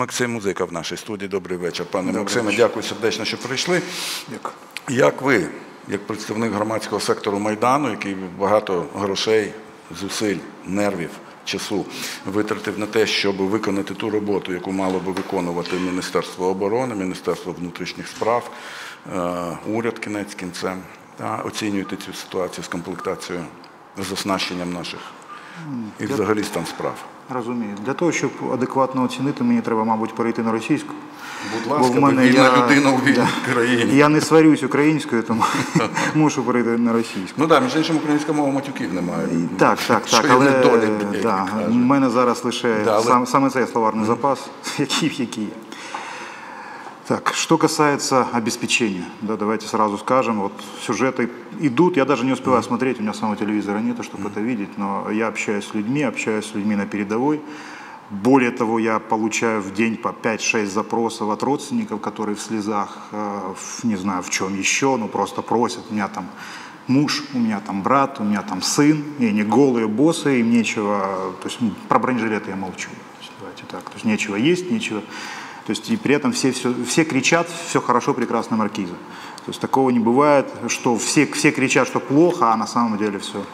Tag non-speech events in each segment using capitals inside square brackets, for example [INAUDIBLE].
Максим Музика в нашій студії. Добрий вечір, пане Максиме. Дякую сердечно, що прийшли. Дякую. Як ви, як представник громадського сектору Майдану, який багато грошей, зусиль, нервів, часу витратив на те, щоб виконати ту роботу, яку мало би виконувати Міністерство оборони, Міністерство внутрішніх справ, е, уряд кінець кінцем, та оцінюєте цю ситуацію з комплектацією, з оснащенням наших і взагалі стан справ. Розумію. Для того, щоб адекватно оцінити, мені треба, мабуть, перейти на російську. Будь Бо ласка, в мене я- людина у вільній країні. Я не сварюсь українською, тому [LAUGHS] мушу перейти на російську. Ну так, між іншим, українська мова матюків немає. Так, так, Що так. є Але недолік, да, у мене зараз лише Да, але- сам, саме цей словарний запас, [LAUGHS] який, який є. Так, что касается обеспечения, да, давайте сразу скажем, вот сюжеты идут, я даже не успеваю смотреть, у меня самого телевизора нет, чтобы это видеть, но я общаюсь с людьми, общаюсь с людьми на передовой. Более того, я получаю в день по 5-6 запросов от родственников, которые в слезах, э, в- не знаю в чем еще, ну просто просят, у меня там муж, у меня там брат, у меня там сын, и они голые, боссы, им нечего, то есть ну, про бронежилеты я молчу, давайте так, то есть нечего есть, нечего, то есть и при этом все, все, все кричат, все хорошо, прекрасно, маркиза. То есть такого не бывает, что все, все кричат, что плохо, а на самом деле все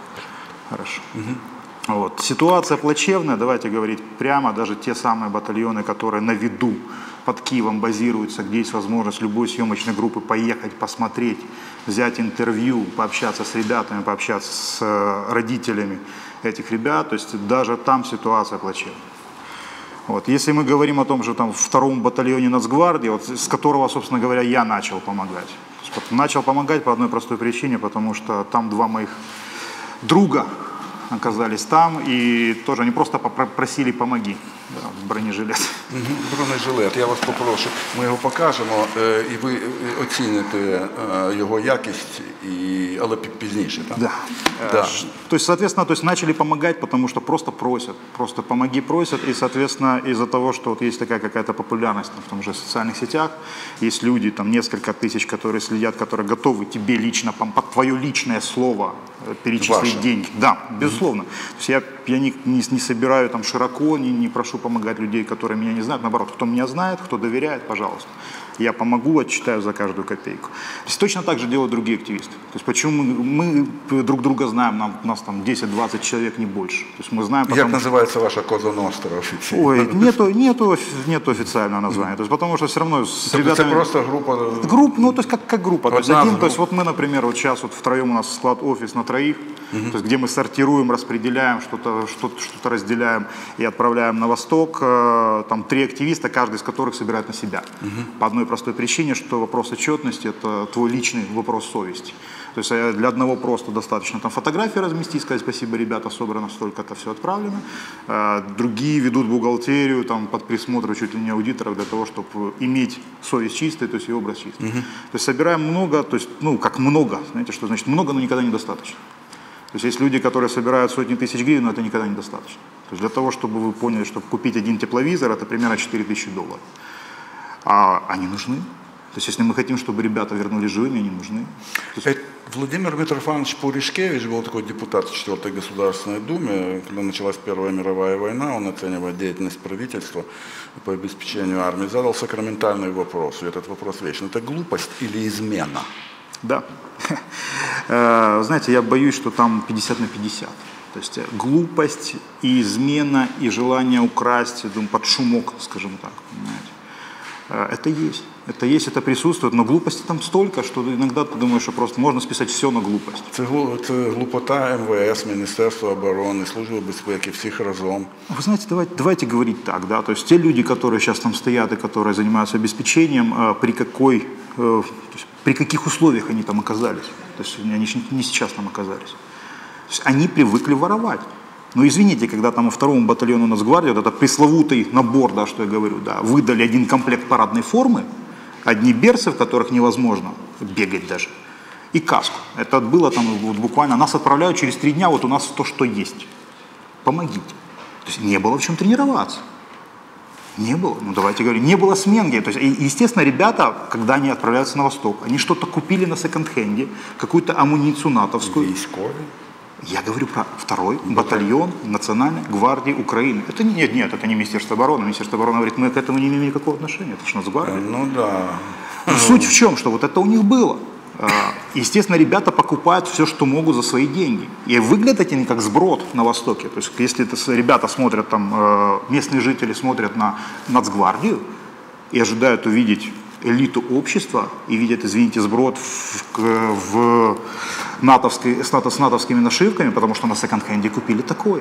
хорошо. Вот. Ситуация плачевная, давайте говорить прямо, даже те самые батальоны, которые на виду под Киевом базируются, где есть возможность любой съемочной группы поехать, посмотреть, взять интервью, пообщаться с ребятами, пообщаться с э, родителями этих ребят, то есть даже там ситуация плачевная. Вот. Если мы говорим о том же там, втором батальоне Нацгвардии, вот, с которого, собственно говоря, я начал помогать. Есть, начал помогать по одной простой причине, потому что там два моих друга оказались там, и тоже они просто попро- просили «помоги», бронежилет. Мгм, Бронежилет, я вас попрошу. Ми його покажемо, е, і ви е, оціните е, його якість, і... але пі- пізніше. Так? Да. Да. Э, То есть, соответственно, то есть начали помогать, потому что просто просят, просто помоги просят, и, соответственно, из-за того, что вот есть такая какая-то популярность там, в том же социальных сетях, есть люди, там несколько тысяч, которые следят, которые готовы тебе лично, пом- под твое личное слово э, перечислить Ваше. деньги. Да, безусловно. То есть я, я не, не, не собираю там широко, не, не прошу помогать людей, которые меня не знают, наоборот, кто меня знает, кто доверяет, пожалуйста Я помогу, отчитаю за каждую копейку. То есть точно так же делают другие активисты. То есть почему мы, мы друг друга знаем, нам, у нас там 10-20 человек, не больше. То есть мы знаем, Як потому називається ваша Коза Ностра офіційно? Ой, [LAUGHS] нету, нету, нету официального названия. То есть потому что все равно с Тобто це ребятами... просто група. Групп, ну, то есть как, как группа. То есть, Одна один, из то есть групп. вот мы, например, вот сейчас вот втроем у нас склад-офис на троих, то есть где мы сортируем, распределяем, что-то что что разделяем и отправляем на восток. Э, Там три активиста, каждый из которых собирает на себя. По одной простой причине, что вопрос отчетности – это твой личный вопрос совести. То есть э, для одного просто достаточно там фотографии разместить, сказать спасибо, ребята, собрано столько-то, все отправлено. Э, Другие ведут бухгалтерию там, под присмотром чуть ли не аудиторов для того, чтобы иметь совесть чистой, то есть и образ чистый. То есть собираем много, то есть, ну, как много, знаете, что значит много, но никогда недостаточно. То есть есть люди, которые собирают сотни тысяч гривен, но это никогда недостаточно. То есть для того, чтобы вы поняли, чтобы купить один тепловизор, это примерно 4 тысячи долларов. А они нужны. То есть если мы хотим, чтобы ребята вернулись живыми, они нужны. Есть Э, Владимир Митрофанович Пуришкевич был такой депутат 4-й Государственной Думы. Когда началась Первая мировая война, он оценивая деятельность правительства по обеспечению армии, задал сакраментальный вопрос. И этот вопрос вечный. Это глупость или измена? Да. [LAUGHS] Э, Знаете, я боюсь, что там 50 на 50. То есть э, глупость и измена, и желание украсть, думаю, под шумок, скажем так, понимаете. Э, Это есть. Это есть, это присутствует, но глупости там столько, что иногда ты думаешь, что просто можно списать все на глупость. Це, глу- це глупота МВС, Міністерства оборони, Служби безпеки, всіх разом. Вы знаете, давайте, давайте говорить так, да, то есть те люди, которые сейчас там стоят и которые занимаются обеспечением, э, при какой, э, то есть при каких условиях они там оказались, то есть они ж не сейчас там оказались. То есть они привыкли воровать. Но извините, когда там второму батальону Нацгвардии, вот это пресловутый набор, да, что я говорю, да, выдали один комплект парадной формы, одни берцы, в которых невозможно бегать даже, и каску. Это было там вот буквально, нас отправляют через три дня, вот у нас то, что есть помогите. То есть не было в чем тренироваться. Не было, ну давайте говорить, не было сменки. То есть, естественно, ребята, когда они отправляются на восток, они что-то купили на секонд-хенде, какую-то амуницию натовскую. Військові. Я говорю про второй батальон Национальной гвардии Украины. Это не, нет, нет, это не Министерство обороны. Министерство обороны говорит, мы к этому не имеем никакого отношения. Это же Нацгвардия. Ну да. Но Суть в чем, что вот это у них было. А, Естественно, ребята покупают все, что могут за свои деньги. И выглядят они как сброд на Востоке. То есть, если это ребята смотрят, там, э, местные жители смотрят на Нацгвардию и ожидают увидеть элиту общества и видят, извините, сброд в, в натовской, с, нато- с натовскими нашивками, потому что на секонд-хенде купили такой.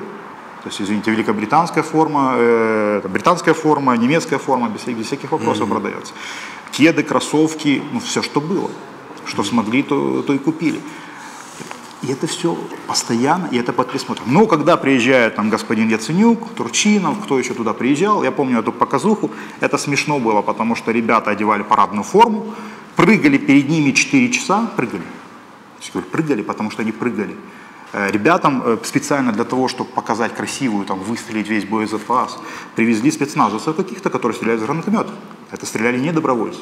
То есть, извините, великобританская форма, э, британская форма, немецкая форма, без, всяких- без всяких вопросов продается. Кеды, кроссовки, ну все, что было. Что смогли, то, то и купили. И это все постоянно, и это под присмотром. Но когда приезжает там господин Яценюк, Турчинов, кто еще туда приезжал, я помню эту показуху, это смешно было, потому что ребята одевали парадную форму, прыгали перед ними 4 часа, прыгали. Прыгали, потому что они прыгали. Э, Ребятам э, специально для того, чтобы показать красивую, там, выстрелить весь боезапас, привезли спецназовцев каких-то, которые стреляют из гранатомета. Это стреляли не добровольцы.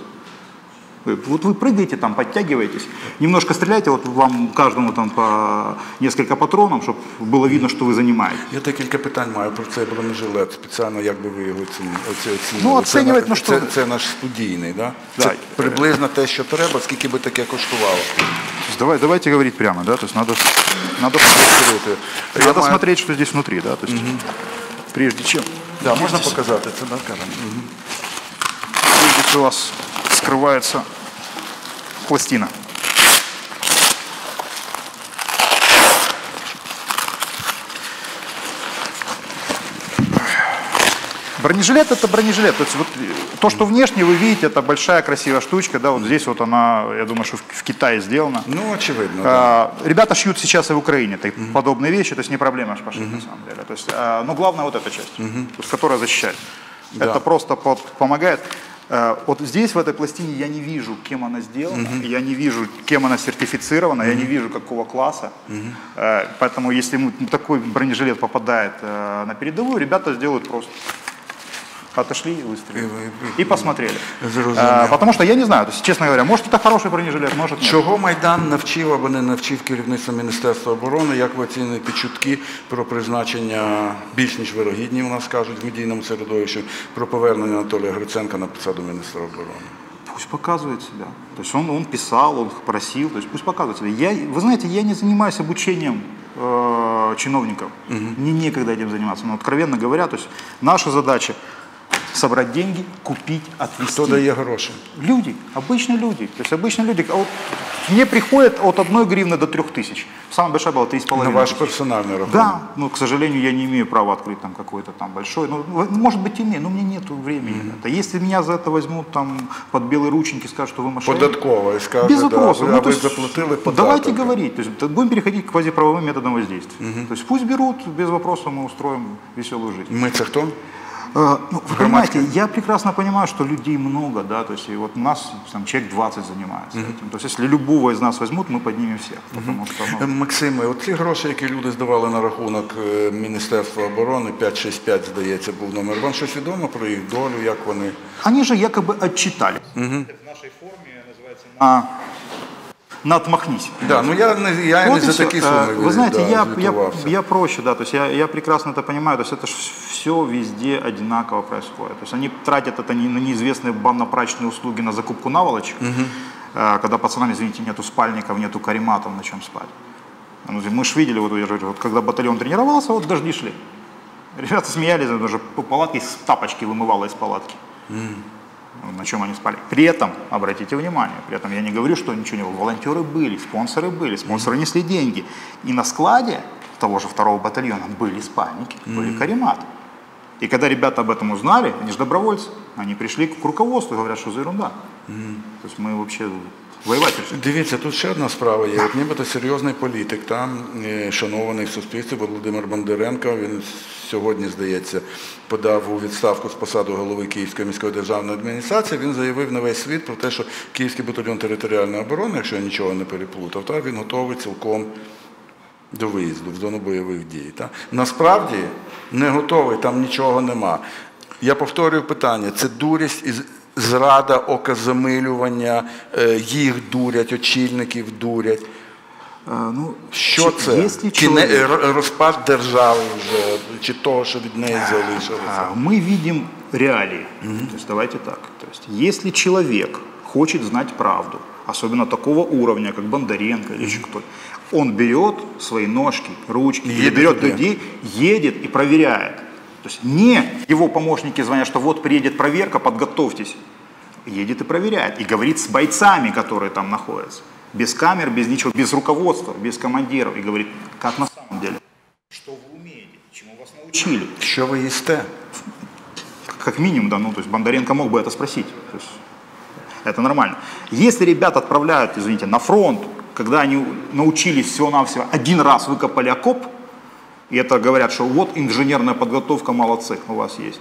Вы- Вот вы прыгаете там, подтягиваетесь, немножко стреляйте, вот вам каждому там по несколько патронов, чтобы было видно, что вы занимаете. Я декілька питань маю про цей бронежилет. Спеціально, як би ви його оціні- оці- оцінювали? Ну, оцінювати, це, ну, наш- що- це, це наш студійний, да? Да. Це приблизно те, що треба, скільки би таке коштувало. То есть давай, давайте говорить прямо, да, то есть надо, надо, Відкрити. Я надо маю- смотреть, что здесь внутри, да, то есть прежде чем, Да, можна показати це на камеру? здесь у вас скрывается пластина. Бронежилет это бронежилет. То есть вот э, то, что внешне вы видите, это большая красивая штучка, да, вот здесь вот она, я думаю, что в, Китае сделана. Ну, очевидно. да. А, Ребята шьют сейчас и в Украине так- подобные вещи, то есть не проблема пошить на самом деле. То есть, а, но главное вот эта часть, есть, которая защищает. Да. Это просто под- помогает. А, Вот здесь, в этой пластине, я не вижу, кем она сделана, я не вижу, кем она сертифицирована, я не вижу, какого класса. Э, Поэтому, если такой бронежилет попадает э, на передовую, ребята сделают просто Отошли и выстрелили. И- И посмотрели. Зрозумів. А, Потому что я не знаю, то есть, честно говоря, может это хороший бронежилет, может нет. Чого Майдан навчив або не навчив керівництво Міністерства оборони? Як ви оцінюєте чутки про призначення більш ніж вирогідні, у нас кажуть в медійному середовищі, про повернення Анатолія Гриценка на посаду міністра оборони? Пусть показывает себя. То есть он, он писал, он просил, то есть пусть показывает себя. Я, вы знаете, я не занимаюсь обучением э, чиновников. Мне некогда этим заниматься. Но откровенно говоря, то есть наша задача собрать деньги, купить, отвезти. Хто дає гроші? Люди, обычные люди. То есть обычные люди. А вот мне приходят от одной гривны до трех тысяч. Самая большая была три с На половиной ваш тысячи. персональний рахунок? Да, но, к сожалению, я не имею права открыть там какой-то там большой. Ну, в- может быть, имею, но у меня нет времени. на это. Если меня за это возьмут там под белые рученьки, скажут, что вы мошенник. Податкова і скаже, Без да, вопросов. ви, Ну, а то ви есть, заплатили податок. Давайте говорить. То есть, т- будем переходить к квазиправовым методам воздействия. То есть пусть берут, без вопросов мы устроим веселую жизнь. Ми це хто? Э, ну, вы Громадское. понимаете, я прекрасно понимаю, что людей много, да, то есть и вот у нас там человек 20 занимается этим. То есть если любого из нас возьмут, мы поднимем всех, потому что ну, Максиме, от ці гроші, які люди здавали на рахунок е, Міністерства оборони, 565, здається, був номер. Вам щось відомо про їх долю, як вони? они же якобы отчитались. В нашей форме называется на... на отмахнись. Да, ну я я Вот не за такі Э, суми Вы знаете, да, я, я, я проще, да, то есть я, я прекрасно это понимаю, то есть это все везде одинаково происходит. То есть они тратят это не- на неизвестные банно-прачечные услуги на закупку наволочек, э, когда пацанам, извините, нету спальников, нету карематов, на чем спать. Ну, Мы же видели, вот, говорю, вот когда батальон тренировался, вот дожди шли. Ребята смеялись, даже по палатке с тапочки вымывало из палатки. На чем они спали. При этом, обратите внимание, при этом я не говорю, что ничего не было. Волонтеры были, спонсоры были, спонсоры несли деньги. И на складе того же второго батальона были спальники, были карематы. И когда ребята об этом узнали, они же добровольцы, они пришли к руководству и говорят, что за ерунда. То есть мы вообще воевать. Дивіться, тут ще одна справа є. От нібито серйозний політик, там е, шанований в суспільстві Володимир Бондаренко. Він сьогодні, здається, подав у відставку з посади голови Київської міської державної адміністрації. Він заявив на весь світ про те, що Київський батальйон територіальної оборони, якщо я нічого не переплутав, та він готовий цілком до виїзду в зону бойових дій. Та? Насправді не готовий, там нічого нема. Я повторюю питання: це дурість і з- зрада, оказамилювання, е, їх дурять, очільників дурять. А, ну, Що чи- це? Если Чи не, человек- р- розпад держави вже, чи того, що від неї залишилося? А, Мы видим реалии. То есть давайте так. То есть если человек хочет знать правду, особенно такого уровня, как Бондаренко или еще кто он берет свои ножки, ручки, или Едет берет туда. людей, едет и проверяет. То есть не его помощники звонят, что вот приедет проверка, подготовьтесь. Едет и проверяет. И говорит с бойцами, которые там находятся. Без камер, без ничего, без руководства, без командиров. И говорит, как на самом деле. Что вы умеете, чему вас научили. Що ви їсте? Как минимум, да, ну, то есть Бондаренко мог бы это спросить. То есть это нормально. Если ребят отправляют, извините, на фронт, когда они научились всего-навсего один раз выкопали окоп, и это говорят, что вот инженерная подготовка, молодцы, у вас есть.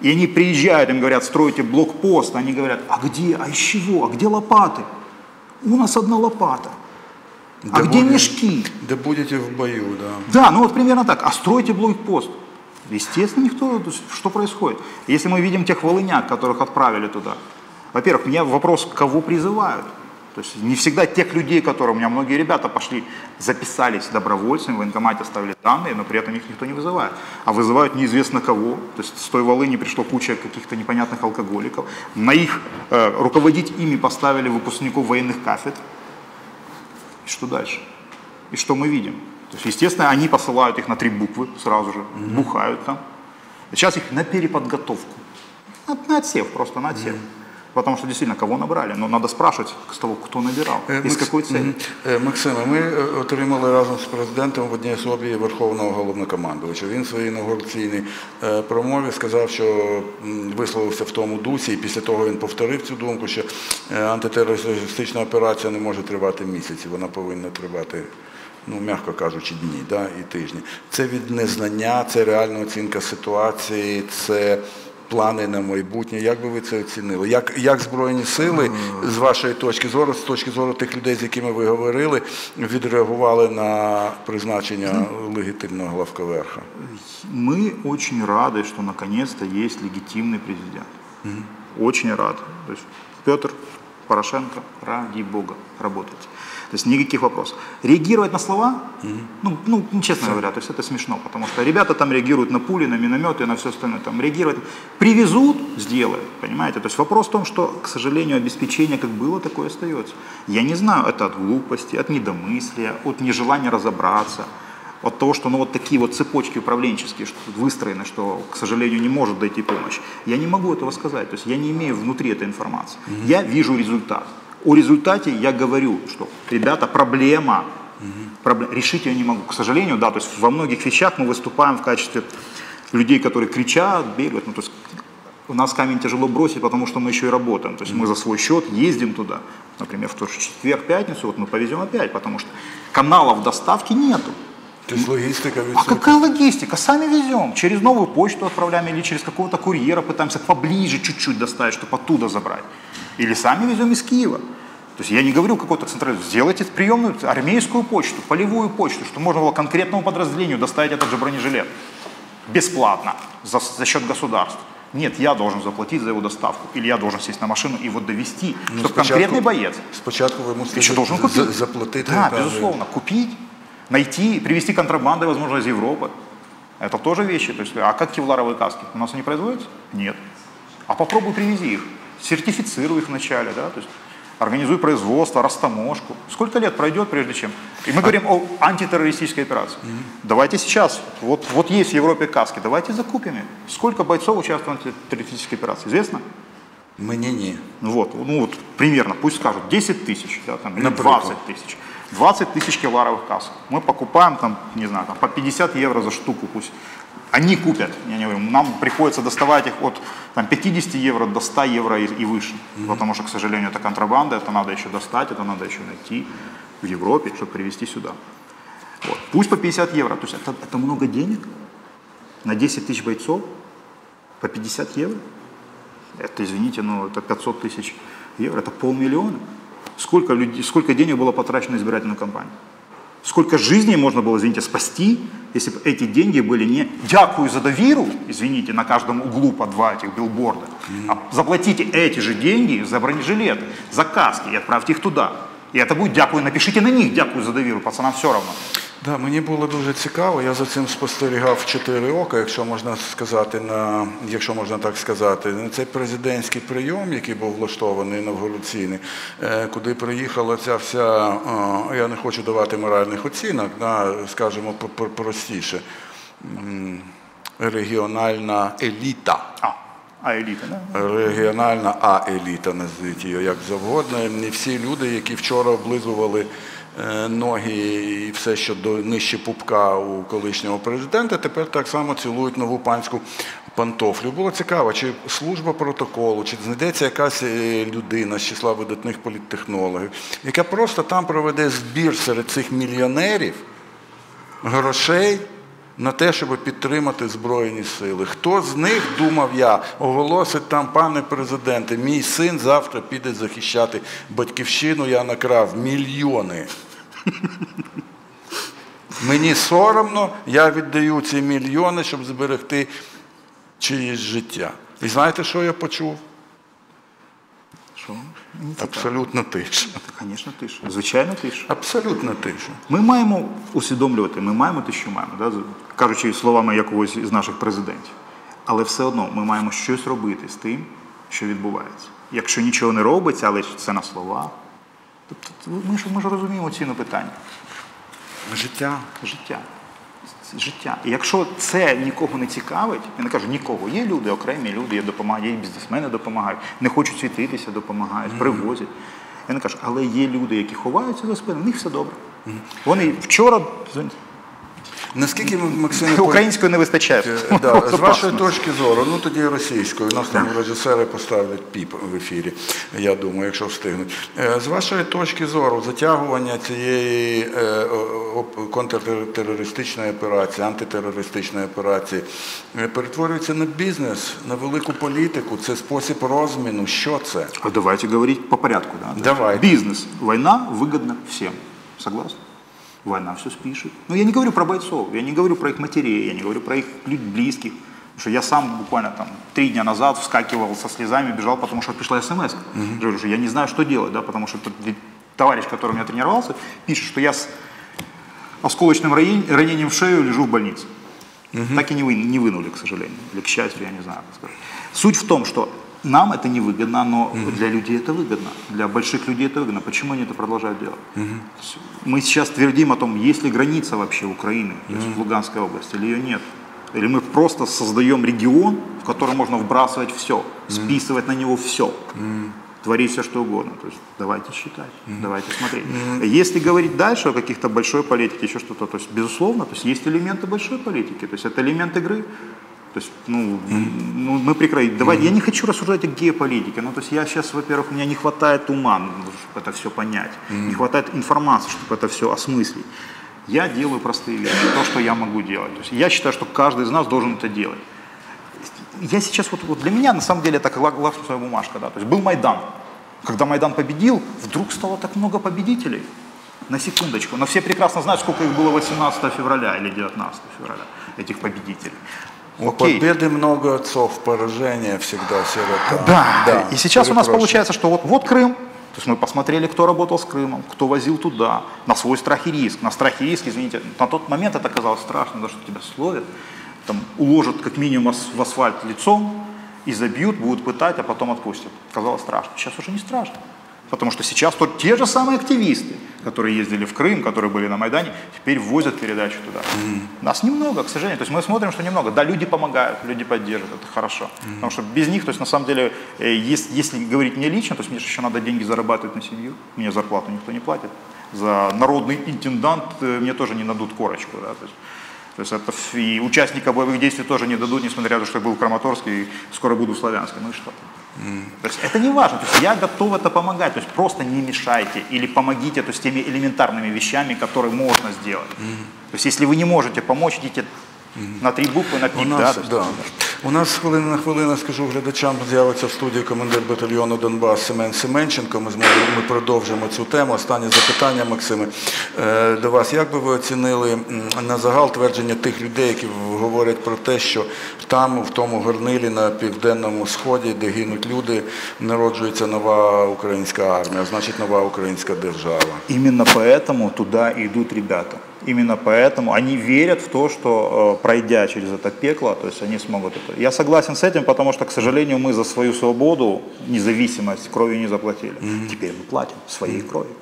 И они приезжают, им говорят, стройте блокпост, они говорят, а где, а из чего, а где лопаты? У нас одна лопата. А Де где будете- мешки? Де будете в бою, да. Да, ну вот примерно так. А стройте блокпост. Естественно, никто, что происходит? Если мы видим тех волыняк, которых отправили туда, во-первых, у меня вопрос, кого призывают? То есть не всегда тех людей, которые, у меня многие ребята пошли, записались добровольцами, в военкомате оставили данные, но при этом их никто не вызывает. А вызывают неизвестно кого. То есть с той волыни пришло куча каких-то непонятных алкоголиков. На их, э, руководить ими поставили выпускников военных кафедр. И что дальше? И что мы видим? То есть, естественно, они посылают их на три буквы сразу же, бухают там. Сейчас их на переподготовку. На, на отсев, просто на отсев. Потому что действительно, кого набрали? Но надо спрашивать с того, кто набирал и с Макс- какой целью. Мгм. Е, Максиме, ми е, отримали разом з президентом в одній особі Верховного головнокомандувача. Він в своїй інаугураційній е, промові сказав, що висловився в тому дусі, і після того він повторив цю думку, що е, антитерористична операція не може тривати місяці, вона повинна тривати. Ну, м'яко кажучи, дні да, і тижні. Це від незнання, це реальна оцінка ситуації, це плани на майбутнє. Як би ви це оцінили? Як, як Збройні сили, з вашої точки зору, з точки зору тих людей, з якими ви говорили, відреагували на призначення легітимного главковерха? Мы очень рады, что наконец-то есть легитимный президент. Очень рады. То есть Петр Порошенко, ради бога, работайте. То есть никаких вопросов. Реагировать на слова, ну, ну, ну, честно говоря, то есть это смешно, потому что ребята там реагируют на пули, на минометы, на все остальное. Там реагировать, привезут, сделают, понимаете? То есть вопрос в том, что, к сожалению, обеспечение как было, такое остается. Я не знаю, это от глупости, от недомыслия, от нежелания разобраться от того, что ну, вот такие вот цепочки управленческие что выстроены, что, к сожалению, не может дойти помощь. Я не могу этого сказать, то есть я не имею внутри этой информации. Я вижу результат. О результате я говорю, что, ребята, проблема, пробле- решить ее не могу. К сожалению, да, то есть во многих вещах мы выступаем в качестве людей, которые кричат, бегают, ну, то есть у нас камень тяжело бросить, потому что мы еще и работаем. То есть мы за свой счет ездим туда. Например, в тот же четверг, пятницу, вот мы повезем опять, потому что каналов доставки нету. То есть логістика А какая логистика? Сами везем. Через новую почту отправляем или через какого-то курьера пытаемся поближе чуть-чуть доставить, чтобы оттуда забрать. Или сами везем из Киева. То есть я не говорю какой-то центральный. Сделайте приемную армейскую почту, полевую почту, что можно было конкретному подразделению доставить этот же бронежилет. Бесплатно, за, за счет государства. Нет, я должен заплатить за его доставку. Или я должен сесть на машину и вот довести, Ну, чтобы конкретный боец Спочатку ви мусите еще за- должен за- купить. заплатити. Да, безусловно. Купить, найти, привезти контрабандой, возможно, из Европы. Это тоже вещи. То есть, а как кевларовые каски? У нас они производятся? Нет. А попробуй привези их. Сертифицируй их вначале, да, то есть организуй производство, растаможку. Сколько лет пройдет, прежде чем... И мы говорим о антитеррористической операции. Давайте сейчас, вот, вот есть в Европе каски, давайте закупим их. Сколько бойцов участвует в антитеррористической операции, известно? Мені ні. Ну Вот, ну вот примерно, пусть скажут, 10 тысяч, да, там, или Например. 20 тысяч. 20 тысяч киларовых касок. Мы покупаем там, не знаю, там, по 50 евро за штуку пусть. Они купят, я не говорю, нам приходится доставать их от там, 50 евро до 100 евро и, и выше. Потому что, к сожалению, это контрабанда, это надо еще достать, это надо еще найти в Европе, чтобы привезти сюда. Вот. Пусть по 50 евро, то есть это, это много денег на 10 тысяч бойцов по 50 евро. Это, извините, но это 500 тысяч евро, это полмиллиона. Сколько, людей, сколько денег было потрачено на избирательную кампанию? Сколько жизней можно было, извините, спасти, если бы эти деньги были не «дякую за доверу», извините, на каждом углу по два этих билборда, а заплатите эти же деньги за бронежилеты, за каски и отправьте их туда. И это будет дякую, напишите на них дякую за довіру, пацанам все равно. Да, мені було дуже цікаво. Я за цим спостерігав чотири ока, якщо можна сказати, на якщо можна так сказати, на цей президентський прийом, який був влаштований інавгураційний, е, куди приїхала ця вся, е, я не хочу давати моральних оцінок, да, скажімо простіше, регіональна еліта. А, а элита, да? Регіональна А-еліта, назвіть її як завгодно. Не всі люди, які вчора облизували ноги і все, що до нижче пупка у колишнього президента, тепер так само цілують нову панську пантофлю. Було цікаво, чи служба протоколу, чи знайдеться якась е, людина з числа видатних політтехнологів, яка просто там проведе збір серед цих мільйонерів грошей на те, щоб підтримати Збройні Сили. Хто з них, думав я, оголосить там, пане президенте, мій син завтра піде захищати батьківщину, я накрав мільйони. Мені соромно, я віддаю ці мільйони, щоб зберегти чиєсь життя. І знаєте, що я почув? Що? Абсолютно тиша. Звісно, тиша. Звичайно, тиша. Абсолютно тиша. Ми маємо усвідомлювати, ми маємо те, що маємо, да? кажучи словами якогось із наших президентів. Але все одно ми маємо щось робити з тим, що відбувається. Якщо нічого не робиться, але це на словах, тобто ми ж, ми ж розуміємо ціну питання. Життя. Життя. Життя. І якщо це нікого не цікавить, я не кажу нікого, є люди, окремі люди, є допомагають, є бізнесмени допомагають, не хочуть світитися, допомагають, привозять. Я не кажу, але є люди, які ховаються за спину, в них все добре. Вони вчора Наскільки Максим [LAUGHS] українською не вистачає. Е, Да, з вашої точки зору, ну тоді російською. Нас там режисери поставлять піп в ефірі, я думаю, якщо встигнуть. Е, З вашої точки зору, затягування цієї е, контртерористичної операції, антитерористичної операції перетворюється на бізнес, на велику політику. Це спосіб розміну. Що це? А давайте говорить по порядку. Да? Давайте. Бизнес. Война выгодна всем. Согласны? Война все спишет. Но я не говорю про бойцов, я не говорю про их матерей, я не говорю про их близких. Потому что я сам буквально там три дня назад вскакивал со слезами, бежал, потому что пришла смс. Говорю, что я не знаю, что делать, да, потому что товарищ, который у меня тренировался, пишет, что я с осколочным ранен- ранением в шею лежу в больнице. Так и не, вы, не вынули, к сожалению. Или к счастью, я не знаю, как сказать. Суть в том, что нам это не выгодно, но для людей это выгодно. Для больших людей это выгодно. Почему они это продолжают делать? Есть Мы сейчас твердим о том, есть ли граница вообще Украины, то есть в Луганской области, или ее нет. Или мы просто создаем регион, в котором можно вбрасывать все, списывать на него все творить все, что угодно. То есть давайте считать, давайте смотреть. Если говорить дальше о каких-то большой политике, еще что-то, то есть безусловно, то есть есть элементы большой политики, то есть это элемент игры. То есть, ну, ну мы прекратим. Давайте, я не хочу рассуждать о геополитике. Ну, то есть я сейчас, во-первых, у меня не хватает ума, ну, чтобы это все понять. Не хватает информации, чтобы это все осмыслить. Я делаю простые вещи, то, что я могу делать. То есть я считаю, что каждый из нас должен это делать я сейчас вот, вот для меня на самом деле это как лак- лакмусовая бумажка, да. То есть был Майдан. Когда Майдан победил, вдруг стало так много победителей. На секундочку. Но все прекрасно знают, сколько их было 18 февраля или 19 февраля, этих победителей. У Окей. победы много отцов, поражения всегда сирота. Да. И сейчас у нас получается, что вот, вот Крым. То есть мы посмотрели, кто работал с Крымом, кто возил туда, на свой страх и риск. На страх и риск, извините, на тот момент это казалось страшно, потому что тебя словят, там, уложат как минимум в асфальт лицом и забьют, будут пытать, а потом отпустят. Казалось страшно. Сейчас уже не страшно. Потому что сейчас то, те же самые активисты, которые ездили в Крым, которые были на Майдане, теперь возят передачу туда. Нас немного, к сожалению. То есть мы смотрим, что немного. Да, люди помогают, люди поддерживают, это хорошо. Потому что без них, то есть на самом деле, э, если, если говорить мне лично, то есть мне же еще надо деньги зарабатывать на семью. Мне зарплату никто не платит. За народный интендант э, мне тоже не дадут корочку. Да, то есть, то есть это и участника боевых действий тоже не дадут, несмотря на то, что я был в Краматорске и скоро буду в Славянске. Ну и что? То есть это не важно. То есть я готов это помогать. То есть просто не мешайте или помогите то есть, теми элементарными вещами, которые можно сделать. То есть если вы не можете помочь, идите на три буквы, на У нас, да. У нас хвилина на хвилину, скажу глядачам, з'явиться в студії командир батальйону Донбас Семен Семенченко. Ми зможемо ми продовжимо цю тему. Останнє запитання, Максиме, е, до вас. Як би ви оцінили на загал твердження тих людей, які говорять про те, що там, в тому горнилі на південному сході, де гинуть люди, народжується нова українська армія, значить нова українська держава? Именно поэтому туда и идут ребята. Именно поэтому они верят в то, что э, пройдя через это пекло, то есть они смогут это. Я согласен с этим, потому что, к сожалению, мы за свою свободу, независимость кровью не заплатили. Теперь мы платим своей кровью.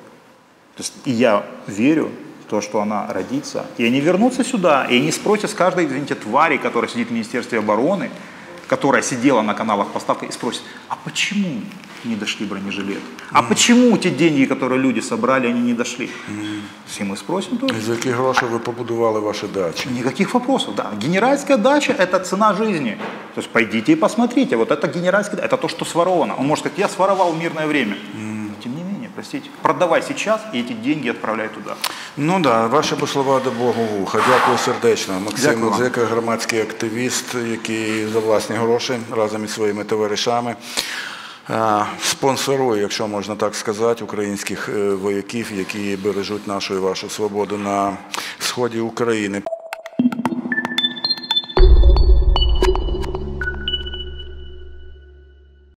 То есть и я верю в то, что она родится, и они вернутся сюда, и они спросят с каждой, извините, твари, которая сидит в Министерстве обороны, которая сидела на каналах поставки, и спросит, а почему не дошли бронежилеты? А почему те деньги, которые люди собрали, они не дошли? Все мы спросим тоже. За які гроші ви побудували ваші дачі? Никаких вопросов, да. Генеральская дача – это цена жизни. То есть пойдите и посмотрите, вот это генеральская дача, это то, что своровано. Он может сказать, я своровал в мирное время. Тем не менее, простите, продавай сейчас и эти деньги отправляй туда. Ну да, ваші б слова до Богу вуха. Дякую сердечно. Максим Дякую вам. Музика, громадський активіст, який за власні гроші разом із своїми товаришами е, спонсорує, якщо можна так сказати, українських е, вояків, які бережуть нашу і вашу свободу на сході України.